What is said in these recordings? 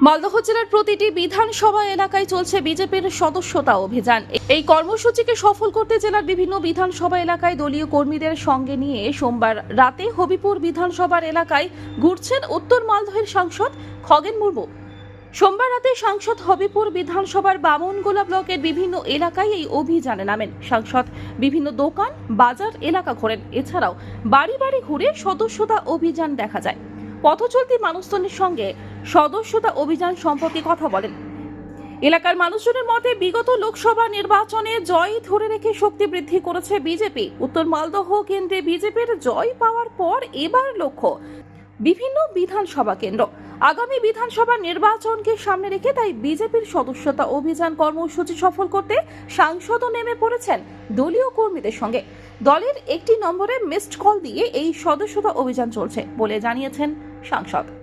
মালদহ জেলার প্রতিটি বিধানসভা এলাকায় চলছে বিজেপির সদস্যতা অভিযান। এই কর্মসূচিকে সফল করতে জেলার বিভিন্ন বিধানসভা এলাকায় দলীয় কর্মীদের সঙ্গে নিয়ে সোমবার রাতে হবিপুর বিধানসভার এলাকায় ঘুরছেন উত্তর মালদহের সাংসদ খগেন মুর্মু। সোমবার রাতে সাংসদ হবিপুর বিধানসভার বামনগোলা ব্লকের বিভিন্ন এলাকায় এই অভিযানে নামেন। সাংসদ বিভিন্ন দোকান, বাজার, এলাকা ঘোরেন। এছাড়াও বাড়ি বাড়ি ঘুরে সদস্যতা অভিযান দেখা যায়। পথচলতি মানুষজনের সঙ্গে সদস্যতা অভিযান সম্পর্কে কথা বলেন। এলাকার মানুষজনের মতে বিগত লোকসভা নির্বাচনে জয় ধরে রেখে শক্তি বৃদ্ধি করেছে বিজেপি। উত্তর মালদহ কেন্দ্রে বিজেপির জয় পাওয়ার পর এবার লক্ষ্য বিভিন্ন বিধানসভা কেন্দ্র। আগামী বিধানসভা নির্বাচনকে সামনে রেখে তাই বিজেপির সদস্যতা অভিযান কর্মসূচি সফল করতে সাংসদও নেমে পড়েছেন দলীয় কর্মীদের সঙ্গে। দলের একটি নম্বরে মিসড কল দিয়ে এই সদস্যতা অভিযান চলছে বলে জানিয়েছেন সাংসদ।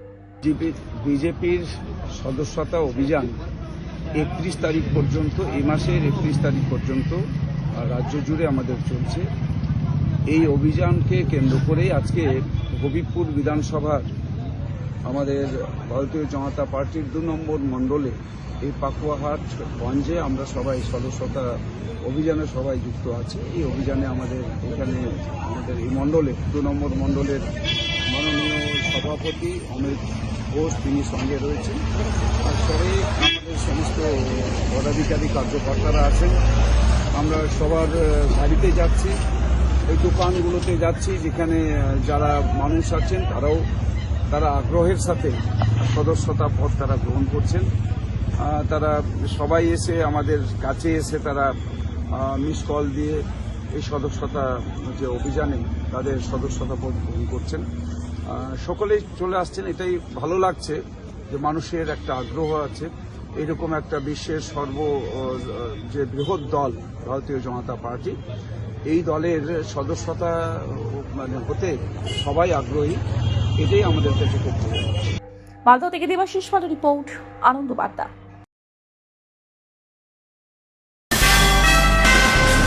বিজেপির সদস্যতা অভিযান একত্রিশ তারিখ পর্যন্ত, এই মাসের একত্রিশ তারিখ পর্যন্ত রাজ্য জুড়ে আমাদের চলছে। এই অভিযানকে কেন্দ্র করে আজকে হবিবপুর বিধানসভার আমাদের ভারতীয় জনতা পার্টির দু নম্বর মণ্ডলে এই পাকুয়াহাট গঞ্জে আমরা সবাই সদস্যতা অভিযানে সবাই যুক্ত আছে। এই অভিযানে আমাদের এখানে আমাদের এই মণ্ডলে, দু নম্বর মণ্ডলের মাননীয় সভাপতি অমিত ঘোষ তিনি সঙ্গে রয়েছেন। সবাই আমাদের সমস্ত পদাধিকারী কার্যকর্তারা আছেন। আমরা সবার বাড়িতে যাচ্ছি। এই দোকানগুলোতে যাচ্ছি যেখানে যারা মানুষ আছেন, তারাও, তারা আগ্রহের সাথে সদস্যতা পদ তারা গ্রহণ করছেন। তারা সবাই এসে আমাদের কাছে এসে তারা মিস কল দিয়ে এই সদস্যতা যে অভিযানে তাদের সদস্যতা পদ গ্রহণ করছেন। সকলেই চলে আসছেন, এটাই ভালো লাগছে যে মানুষের একটা আগ্রহ আছে এরকম একটা বিশ্বের সর্ব যে বৃহৎ দল ভারতীয় জনতা পার্টি, এই দলের সদস্যতা মানে হতে সবাই আগ্রহী, এটাই আমাদের কাছে লাগছে। মালদহ থেকে দেবাশিস পালের রিপোর্ট আনন্দ বার্তা